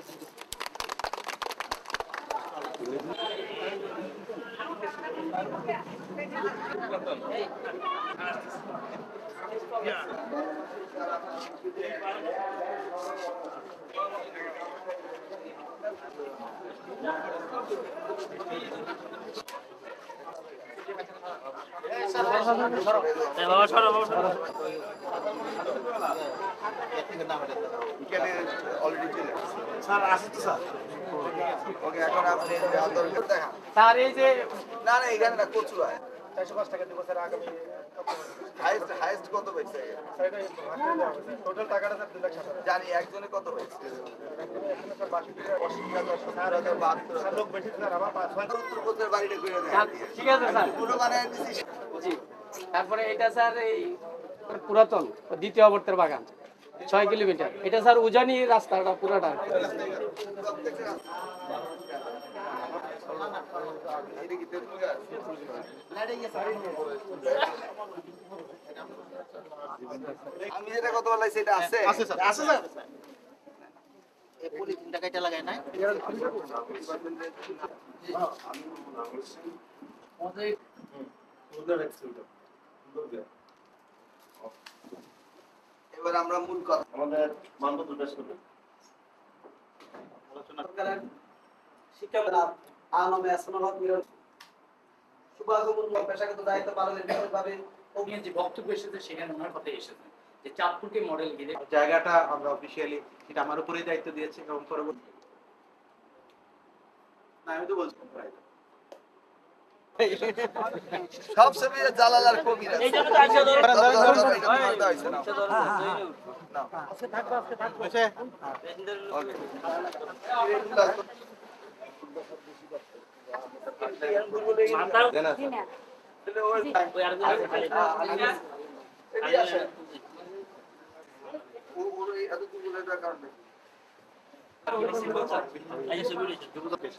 এখানে অলরেডি চলে আসছে স্যার আসি তো স্যার ওকে এখন আপনি যা দরকার দেখান স্যার এই যে না না এখানে না কচুয়ায় চারশো পাঁচ টাকা দিব স্যার আগামী হাইস্ট হাইস্ট কত পেয়েছে টোটাল টাকাটা স্যার দুই লাখ জানি একজনে কত কোচের বাড়িটা ঠিক আছে স্যার। পুরো বানায় দিছিস জি তারপরে এটা স্যার এই পুরাতন দ্বিতীয় অবর্তের বাগান ছয় কিলোমিটার। এটা স্যার উজানি রাস্তাটা পুরাটা এটা আমি যেটা কথা সেটা আছে। আছে স্যার। আছে স্যার। এবার আমরা মূল কথা। আমাদের মানবত উদ্দেশ্য সরকারের শিক্ষা আলমে আসমানাত মিরর শুভাগমন পেশাগত দায়িত্ব পালনের বিশেষভাবে নিয়ে যে বক্তব্য এসেছে সেখানে ওনার কথাই এসেছে যে চাঁদপুরকে মডেল ঘিরে জায়গাটা আমরা অফিসিয়ালি এটা আমার উপরেই দায়িত্ব দিয়েছি এবং পরবর্তী না আমি তো বলছি। সব সময় জালালার কবিরা আইসা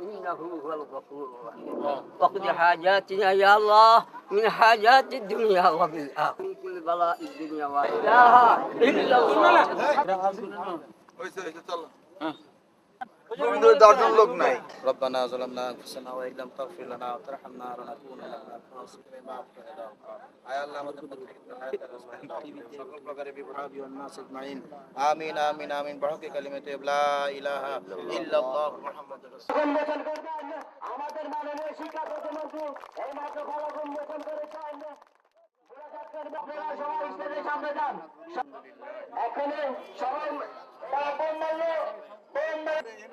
إنه هو الغفور وقد حاجاتنا يا الله من حاجات الدنيا وبالآخر من كل بلاء الدنيا وإله إلا الله দশজন লোক নাই। রব্বানা জালামনা আনফুসানা ওয়া ইল্লাম তাগফির লানা ওয়া তারহামনা ওয়া নাস আজমাইন। আমিন আমিন আমিন। বড়কে কালিমাতে লা ইলাহা ইল্লাল্লাহ এখানে সবাই